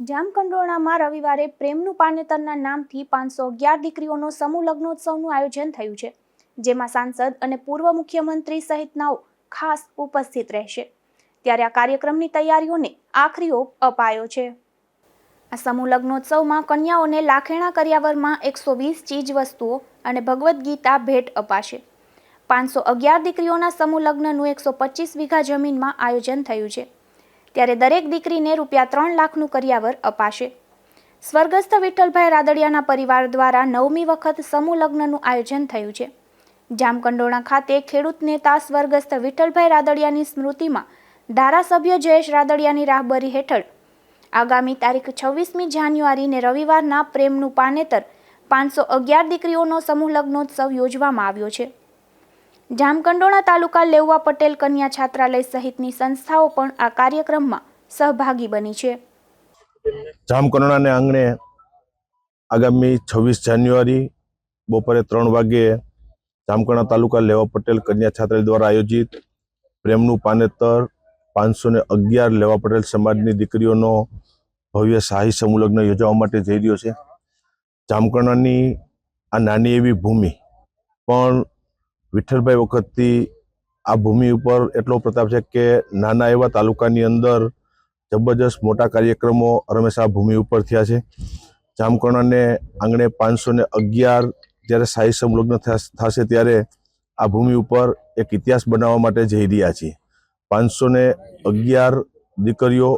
જામકંડોરણામાં રવિવારે પ્રેમનું પાનેતરના નામથી પાંચસો અગિયાર દીકરીઓનો સમૂહ લગ્નોત્સવનું આયોજન થયું છે, જેમાં સાંસદ અને પૂર્વ મુખ્યમંત્રી સહિતનાઓ ખાસ ઉપસ્થિત રહેશે. ત્યારે આ કાર્યક્રમની તૈયારીઓને આખરી ઓપ અપાયો છે. આ સમૂહ લગ્નોત્સવમાં કન્યાઓને લાખેણા કર્યાવરમાં એકસો વીસ ચીજ વસ્તુઓ અને ભગવદ્ ગીતા ભેટ અપાશે. પાંચસો અગિયાર દીકરીઓના સમૂહ લગ્નનું એકસો પચીસ વીઘા જમીનમાં આયોજન થયું છે. ત્યારે દરેક દીકરીને રૂપિયા ત્રણ લાખનું કરિયાવર અપાશે. સ્વર્ગસ્થ વિઠ્ઠલભાઈ રાદડિયાના પરિવાર દ્વારા નવમી વખત સમૂહ લગ્નનું આયોજન થયું છે. જામકંડોળા ખાતે ખેડૂત નેતા સ્વર્ગસ્થ વિઠ્ઠલભાઈ રાદડિયાની સ્મૃતિમાં ધારાસભ્ય જયેશ રાદડિયાની રાહબરી હેઠળ આગામી તારીખ છવ્વીસમી જાન્યુઆરીને રવિવારના પ્રેમનું પાનેતર પાંચસો અગિયાર દીકરીઓનો સમૂહ લગ્નોત્સવ યોજવામાં આવ્યો છે. જામકંડોરણા તાલુકા લેવવા પટેલ કન્યા છાત્રાલય સહિતની સંસ્થાઓ પણ આ કાર્યક્રમમાં સહભાગી બની છે. જામકરણાને આંગણે આગામી છવ્વીસ જાન્યુઆરી બપોરે ત્રણ વાગ્યે જામકરણા તાલુકા લેવા પટેલ કન્યા છાત્રાલય દ્વારા આયોજિત પ્રેમનું પાનેતર પાંચસો ને અગિયાર લેવા પટેલ સમાજની દીકરીઓનો ભવ્ય શાહી સમૂહ લગ્ન યોજવા માટે જઈ રહ્યો છે. જામકરણાની આ નાની એવી ભૂમિ પણ વિઠ્ઠલભાઈ વખતથી આ ભૂમિ ઉપર એટલો પ્રતાપ છે કે નાના એવા તાલુકાની અંદર જબરજસ્ત મોટા કાર્યક્રમો હંમેશા ભૂમિ ઉપર થયા છે. જામકર્ણને આંગણે પાંચસો ને અગિયાર જ્યારે શાહી સંલગ્ન થશે ત્યારે આ ભૂમિ ઉપર એક ઇતિહાસ બનાવવા માટે જઈ રહ્યા છીએ. પાંચસો ને અગિયાર દીકરીઓ,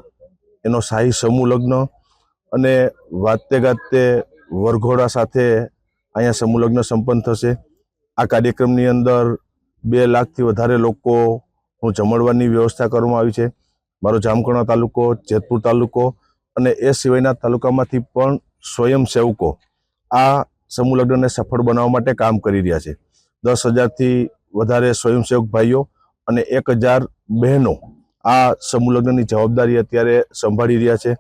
એનો શાહી સમૂહ લગ્ન અને વાતે ગાતે વરઘોડા સાથે અહીંયા સમૂહ લગ્ન સંપન્ન થશે. આ કાર્યક્રમની અંદર બે લાખથી વધારે લોકોનું જમણવાની વ્યવસ્થા કરવામાં આવી છે. મારો જામકણા તાલુકો, જેતપુર તાલુકો અને એ સિવાયના તાલુકામાંથી પણ સ્વયંસેવકો આ સમૂહ લગ્નને સફળ બનાવવા માટે કામ કરી રહ્યા છે. દસ હજારથી વધારે સ્વયંસેવક ભાઈઓ અને એક હજાર બહેનો આ સમૂહ લગ્નની જવાબદારી અત્યારે સંભાળી રહ્યા છે.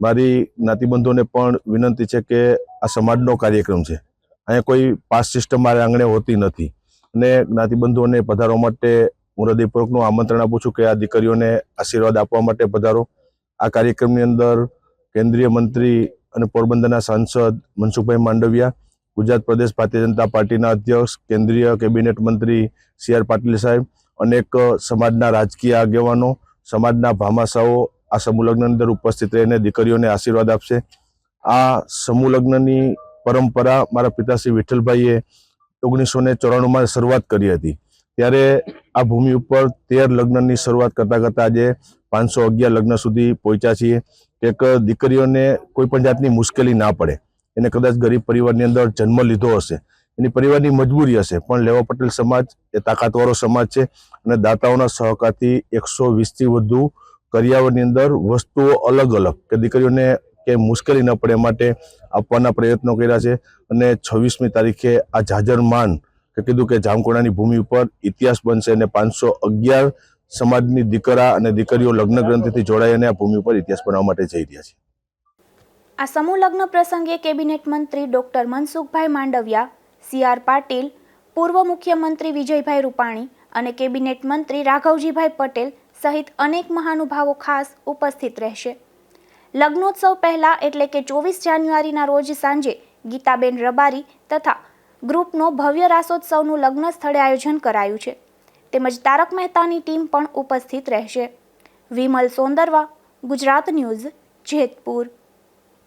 મારી જ્ઞાતિબંધોને પણ વિનંતી છે કે આ સમાજનો કાર્યક્રમ છે. અહીંયા કોઈ પાસ સિસ્ટમ મારે આંગણે હોતી નથી. અને જ્ઞાતિબંધુઓને પધારવા માટે હું હૃદયપૂર્વકનું આમંત્રણ આપું છું કે આ દીકરીઓને આશીર્વાદ આપવા માટે પધારો. આ કાર્યક્રમની અંદર કેન્દ્રીય મંત્રી અને પોરબંદરના સાંસદ મનસુખભાઈ માંડવિયા, ગુજરાત પ્રદેશ ભારતીય જનતા પાર્ટીના અધ્યક્ષ, કેન્દ્રીય કેબિનેટ મંત્રી સી આર પાટીલ સાહેબ, અનેક સમાજના રાજકીય આગેવાનો, સમાજના ભામાશાઓ આ સમૂહ લગ્નની અંદર ઉપસ્થિત રહીને દીકરીઓને આશીર્વાદ આપશે. આ સમૂહ લગ્નની પરંપરા મારા પિતાશ્રી વિઠ્ઠલભાઈએ ઓગણીસો ને ચોરાણુંમાં શરૂઆત કરી હતી. ત્યારે આ ભૂમિ ઉપર તેર લગ્નની શરૂઆત કરતા કરતા આજે પાંચસો અગિયાર લગ્ન સુધી પહોંચ્યા છીએ. એક દીકરીઓને કોઈ પણ જાતની મુશ્કેલી ના પડે. એને કદાચ ગરીબ પરિવારની અંદર જન્મ લીધો હશે. એની પરિવારની મજબૂરી હશે. પણ લેવા પટેલ સમાજ એ તાકાતવાળો સમાજ છે અને દાતાઓના સહકારથી એકસો વીસથી વધુ કરિયાવરની અંદર વસ્તુઓ અલગ અલગ કે દીકરીઓને કે મુશ્કેલી ન પડે માટે આપવાના પ્રયત્નો કર્યા છે. અને છવ્વીસમી તારીખે આ જાજરમાન કે કીધું કે જામકોડાની ભૂમિ ઉપર ઇતિહાસ બનશે અને પાંચસો અગિયાર સમાજની દીકરા અને દીકરીઓ લગ્ન ગ્રંથિથી જોડાઈ અને આ ભૂમિ ઉપર ઇતિહાસ બનાવવા માટે જઈ રહ્યા છે. આ સમૂહ લગ્ન પ્રસંગે કેબિનેટ મંત્રી doctor Mansukhbhai Mandaviya, C R Patil, પૂર્વ મુખ્યમંત્રી વિજયભાઈ રૂપાણી અને કેબિનેટ મંત્રી રાઘવજીભાઈ પટેલ સહિત અનેક મહાનુભાવો ખાસ ઉપસ્થિત રહેશે. લગ્નોત્સવ પહેલા એટલે કે ચોવીસ જાન્યુઆરીના રોજ સાંજે ગીતાબેન રબારી તથા ગ્રુપનો ભવ્ય રાસોત્સવનું લગ્ન સ્થળે આયોજન કરાયું છે. તેમજ તારક મહેતાની ટીમ પણ ઉપસ્થિત રહેશે. વિમલ સોંદરવા, ગુજરાત ન્યૂઝ, જેતપુર.